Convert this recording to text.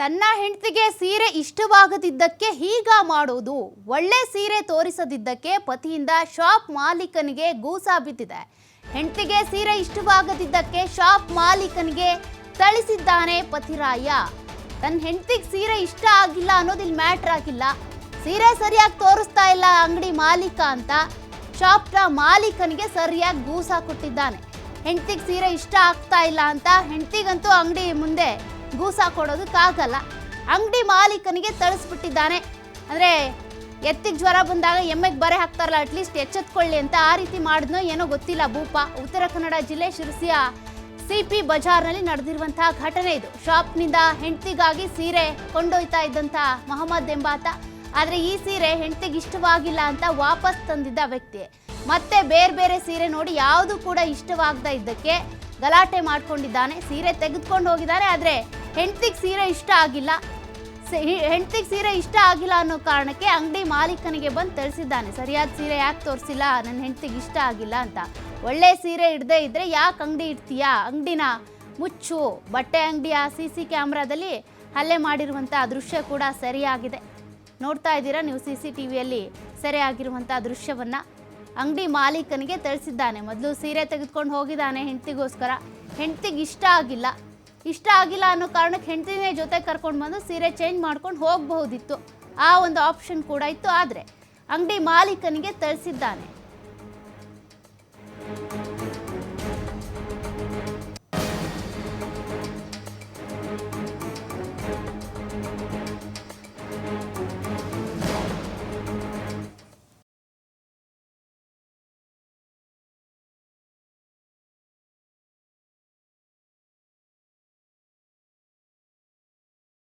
ತನ್ನ ಹೆಂಡತಿಗೆ ಸೀರೆ ಇಷ್ಟವಾಗದಿದ್ದಕ್ಕೆ ಹೀಗ ಮಾಡೋದು. ಒಳ್ಳೆ ಸೀರೆ ತೋರಿಸದಿದ್ದಕ್ಕೆ ಪತಿಯಿಂದ ಶಾಪ್ ಮಾಲೀಕನಿಗೆ ಗೂಸಾ ಬಿದ್ದಿದೆ. ಹೆಂಡತಿಗೆ ಸೀರೆ ಇಷ್ಟವಾಗದಿದ್ದಕ್ಕೆ ಶಾಪ್ ಮಾಲೀಕನಿಗೆ ಥಳಿಸಿದ್ದಾನೆ ಪತಿರಾಯ. ತನ್ನ ಹೆಂಡತಿಗೆ ಸೀರೆ ಇಷ್ಟ ಆಗಿಲ್ಲ ಅನ್ನೋದು ಇಲ್ಲಿ ಮ್ಯಾಟ್ರ್ ಆಗಿಲ್ಲ. ಸೀರೆ ಸರಿಯಾಗಿ ತೋರಿಸ್ತಾ ಇಲ್ಲ ಅಂಗಡಿ ಮಾಲೀಕ ಅಂತ ಶಾಪ್ನ ಮಾಲೀಕನಿಗೆ ಸರಿಯಾಗಿ ಗೂಸ ಕೊಟ್ಟಿದ್ದಾನೆ. ಹೆಂಡತಿಗೆ ಸೀರೆ ಇಷ್ಟ ಆಗ್ತಾ ಇಲ್ಲ ಅಂತ ಹೆಂಡತಿಗಂತೂ ಅಂಗಡಿ ಮುಂದೆ ಗೂಸ ಕೊಡೋದಕ್ಕಾಗಲ್ಲ. ಅಂಗಡಿ ಮಾಲೀಕನಿಗೆ ತಳಿಸ್ಬಿಟ್ಟಿದ್ದಾನೆ ಅಂದರೆ ಎತ್ತಿಗೆ ಜ್ವರ ಬಂದಾಗ ಎಮ್ಮೆಗೆ ಬರೆ ಹಾಕ್ತಾರಲ್ಲ ಅಟ್ಲೀಸ್ಟ್ ಎಚ್ಚೆತ್ಕೊಳ್ಳಿ ಅಂತ ಆ ರೀತಿ ಮಾಡಿದ್ನೋ ಏನೋ ಗೊತ್ತಿಲ್ಲ ಭೂಪ. ಉತ್ತರ ಕನ್ನಡ ಜಿಲ್ಲೆ ಶಿರಸಿಯ ಸಿಪಿ ಬಜಾರ್ನಲ್ಲಿ ನಡೆದಿರುವಂತಹ ಘಟನೆ ಇದು. ಶಾಪ್ನಿಂದ ಹೆಂಡತಿಗಾಗಿ ಸೀರೆ ಕೊಂಡೊಯ್ತಾ ಇದ್ದಂಥ ಮಹಮ್ಮದ್ ಎಂಬಾತ. ಆದರೆ ಈ ಸೀರೆ ಹೆಂಡತಿಗೆ ಇಷ್ಟವಾಗಿಲ್ಲ ಅಂತ ವಾಪಸ್ ತಂದಿದ್ದ ವ್ಯಕ್ತಿ. ಮತ್ತೆ ಬೇರೆ ಬೇರೆ ಸೀರೆ ನೋಡಿ ಯಾವುದು ಕೂಡ ಇಷ್ಟವಾಗದ ಇದ್ದಕ್ಕೆ ಗಲಾಟೆ ಮಾಡ್ಕೊಂಡಿದ್ದಾನೆ. ಸೀರೆ ತೆಗೆದುಕೊಂಡು ಹೋಗಿದ್ದಾರೆ, ಆದರೆ ಹೆಂಡತಿಗೆ ಸೀರೆ ಇಷ್ಟ ಆಗಿಲ್ಲ. ಹೆಂಡತಿಗೆ ಸೀರೆ ಇಷ್ಟ ಆಗಿಲ್ಲ ಅನ್ನೋ ಕಾರಣಕ್ಕೆ ಅಂಗಡಿ ಮಾಲೀಕನಿಗೆ ಬಂದು ತಿಳಿಸಿದ್ದಾನೆ ಸರಿಯಾದ ಸೀರೆ ಯಾಕೆ ತೋರಿಸಿಲ್ಲ? ನನ್ನ ಹೆಂಡತಿಗೆ ಇಷ್ಟ ಆಗಿಲ್ಲ ಅಂತ. ಒಳ್ಳೆ ಸೀರೆ ಇಡದೇ ಇದ್ರೆ ಯಾಕೆ ಅಂಗಡಿ ಇಡ್ತೀಯಾ? ಅಂಗಡಿನ ಮುಚ್ಚು. ಬಟ್ಟೆ ಅಂಗಡಿಯ ಸಿ ಸಿ ಕ್ಯಾಮ್ರಾದಲ್ಲಿ ಹಲ್ಲೆ ಮಾಡಿರುವಂಥ ದೃಶ್ಯ ಕೂಡ ಸರಿಯಾಗಿದೆ. ನೋಡ್ತಾ ಇದ್ದೀರಾ ನೀವು ಸಿ ಸಿ ಟಿ ವಿಯಲ್ಲಿ ಸೆರೆಯಾಗಿರುವಂಥ ದೃಶ್ಯವನ್ನು? ಅಂಗಡಿ ಮಾಲೀಕನಿಗೆ ತಿಳಿಸಿದ್ದಾನೆ ಮೊದಲು ಸೀರೆ ತೆಗೆದುಕೊಂಡು ಹೋಗಿದ್ದಾನೆ ಹೆಂಡತಿಗೋಸ್ಕರ. ಹೆಂಡತಿಗೆ ಇಷ್ಟ ಆಗಿಲ್ಲ. ಇಷ್ಟ ಆಗಿಲ್ಲ ಅನ್ನೋ ಕಾರಣಕ್ಕೆ ಹೆಂಡತಿನೇ ಜೊತೆ ಕರ್ಕೊಂಡು ಬಂದು ಸೀರೆ ಚೇಂಜ್ ಮಾಡ್ಕೊಂಡು ಹೋಗಬಹುದಿತ್ತು. ಆ ಒಂದು ಆಪ್ಷನ್ ಕೂಡ ಇತ್ತು. ಆದರೆ ಅಂಗಡಿ ಮಾಲೀಕನಿಗೆ ತಿಳಿಸಿದ್ದಾನೆ